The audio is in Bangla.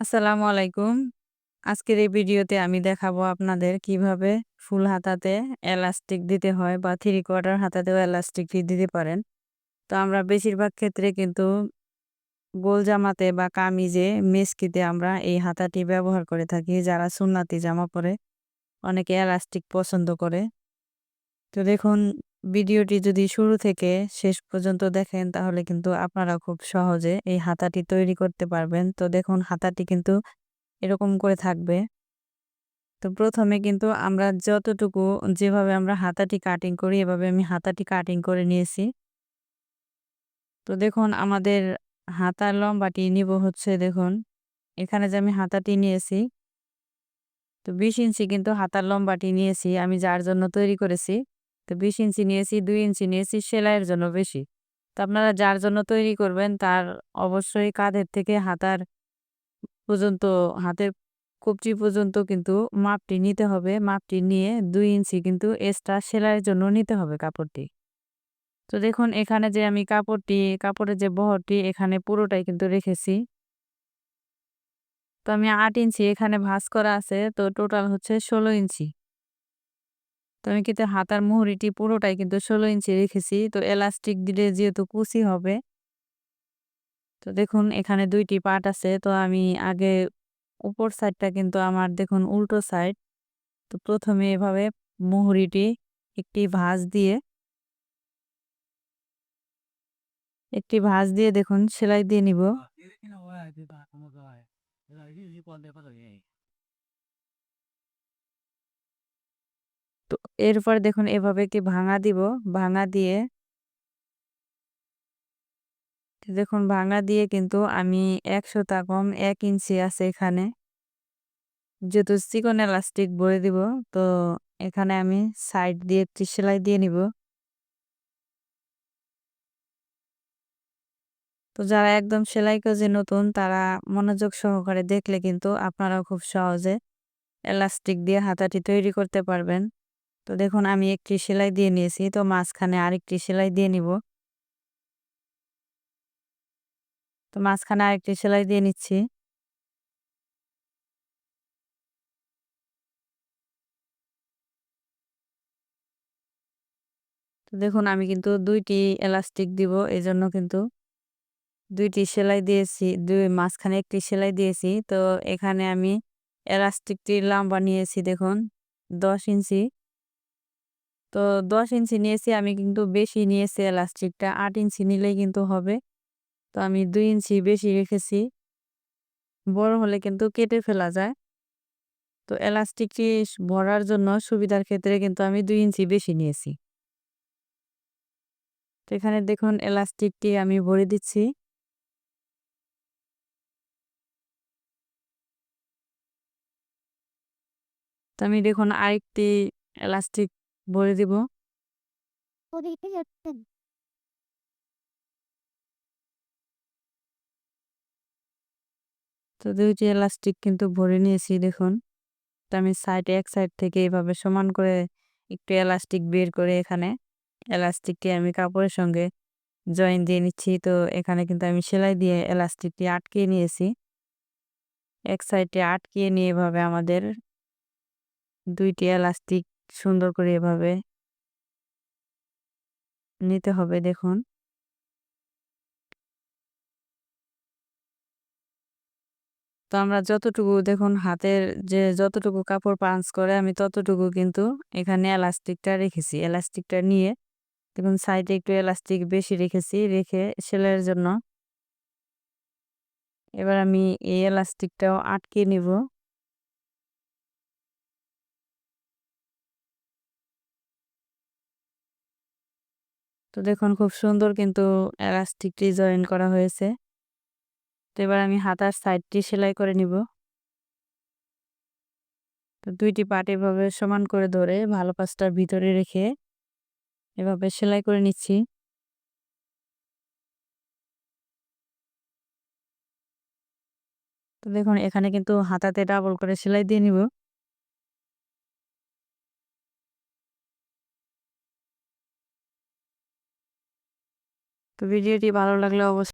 আসসালামু আলাইকুম। আজকের এই ভিডিওতে আমি দেখাবো আপনাদের কীভাবে ফুল হাতাতে এলাস্টিক দিতে হয় বা থ্রি কোয়ার্টার হাতাতেও এলাস্টিক দিতে পারেন। তো আমরা বেশিরভাগ ক্ষেত্রে কিন্তু গোল জামাতে বা কামিজে মেসকিতে আমরা এই হাতাটি ব্যবহার করে থাকি, যারা সুন্নাতি জামা পরে অনেকে এলাস্টিক পছন্দ করে তো দেখুন ভিডিওটি যদি শুরু থেকে শেষ পর্যন্ত দেখেন, তাহলে কিন্তু আপনারা খুব সহজে এই হাতাটি তৈরি করতে পারবেন। তো দেখুন, হাতাটি কিন্তু এরকম করে থাকবে। তো প্রথমে কিন্তু আমরা যতটুকু, যেভাবে আমরা হাতাটি কাটিং করি, এভাবে আমি হাতাটি কাটিং করে নিয়েছি। তো দেখুন, আমাদের হাতার লম্বাটি নিব হচ্ছে, দেখুন, এখানে যে আমি হাতাটি নিয়েছি, তো বিশ ইঞ্চি কিন্তু হাতার লম্বাটি নিয়েছি, আমি যার জন্য তৈরি করেছি। তো বিশ ইঞ্চি নিয়েছি, দুই ইঞ্চি নিয়েছি, সেলাইয়ের জন্য বেশি। তো আপনারা যার জন্য তৈরি করবেন, তার অবশ্যই কাঁধের থেকে হাতার পর্যন্ত, হাতের কবজি পর্যন্ত কিন্তু মাপটি নিতে হবে। মাপটি নিয়ে দুই ইঞ্চি কিন্তু এক্সট্রা সেলাইয়ের জন্য নিতে হবে কাপড়টি। তো দেখুন, এখানে যে আমি কাপড়টি, কাপড়ের যে বহরটি, এখানে পুরোটাই কিন্তু রেখেছি। তো আমি আট ইঞ্চি এখানে ভাঁজ করা আছে, তো টোটাল হচ্ছে ষোলো ইঞ্চি। তো আমি কিন্তু হাতার মুহুরিটি পুরোটাই কিন্তু ষোলো ইঞ্চি রেখেছি। তো এলাস্টিক দিলে যেহেতু কুচি হবে। তো দেখুন, এখানে দুইটি পার্ট আছে। তো আমি আগে উপর সাইডটা কিন্তু আমার দেখুন উল্টো সাইড। তো প্রথমে এভাবে মুহুরিটি একটি ভাঁজ দিয়ে একটি ভাঁজ দিয়ে দেখুন সেলাই দিয়ে নিব। এরপর দেখুন এভাবে কি ভাঙা দিব? ভাঙা দিয়ে দেখুন ভাঙা দিয়ে কিন্তু আমি একশো কম এক ইঞ্চি আছে এখানে। যেহেতু চিকন এলাস্টিক ভরে দিব, তো এখানে আমি সাইড দিয়ে একটি সেলাই দিয়ে নিব। তো যারা একদম সেলাই কাজে নতুন, তারা মনোযোগ সহকারে দেখলে কিন্তু আপনারা খুব সহজে এলাস্টিক দিয়ে হাতাটি তৈরি করতে পারবেন। তো দেখুন, আমি একটি সেলাই দিয়ে নিয়েছি। তো মাঝখানে আরেকটি সেলাই দিয়ে নিব। তো মাঝখানে আরেকটি সেলাই দিয়ে নিচ্ছি। তো দেখুন, আমি কিন্তু দুইটি এলাস্টিক দিব এই জন্য কিন্তু দুইটি সেলাই দিয়েছি, দুই মাঝখানে একটি সেলাই দিয়েছি। তো এখানে আমি এলাস্টিকটি লম্বা নিয়েছি, দেখুন, দশ ইঞ্চি। তো দশ ইঞ্চি নিয়েছি, আমি কিন্তু বেশি নিয়েছি এলাস্টিকটা, আট ইঞ্চি নিলেই কিন্তু হবে। তো আমি দুই ইঞ্চি বেশি রেখেছি। বড় হলে কিন্তু কেটে ফেলা যায়। তো এলাস্টিকটি ভরার জন্য সুবিধার ক্ষেত্রে কিন্তু আমি দুই ইঞ্চি বেশি নিয়েছি। তো এখানে দেখুন এলাস্টিকটি আমি ভরে দিচ্ছি। তো আমি দেখুন আরেকটি এলাস্টিক ভরে দিব। তো দুইটি এলাস্টিক কিন্তু ভরে নিয়েছি দেখুন। তো আমি সাইডে এক সাইড থেকে এভাবে সমান করে একটু এলাস্টিক বের করে এখানে এলাস্টিকটি আমি কাপড়ের সঙ্গে জয়েন দিয়ে নিচ্ছি। তো এখানে কিন্তু আমি সেলাই দিয়ে এলাস্টিকটি আটকে নিয়েছি। এক সাইডে আটকিয়ে নিয়ে এভাবে আমাদের দুইটি এলাস্টিক সুন্দর করে এভাবে নিতে হবে, দেখুন। তো আমরা যতটুকু, দেখুন, হাতের যে যতটুকু কাপড় পাঞ্চ করে, আমি ততটুকু কিন্তু এখানে এলাস্টিকটা রেখেছি। এলাস্টিকটা নিয়ে, দেখুন, সাইডে একটু এলাস্টিক বেশি রেখেছি, রেখে সেলাইয়ের জন্য। এবার আমি এই এলাস্টিকটাও আটকে নিব। তো দেখুন খুব সুন্দর কিন্তু এলাস্টিকটি জয়েন করা হয়েছে। তো এবার আমি হাতার সাইডটি সেলাই করে নিব। তো দুইটি পাট এভাবে সমান করে ধরে ভালো পাশটার ভিতরে রেখে এভাবে সেলাই করে নিচ্ছি। তো দেখুন এখানে কিন্তু হাতাতে ডাবল করে সেলাই দিয়ে নিব। তো ভিডিওটি ভালো লাগলে অবশ্যই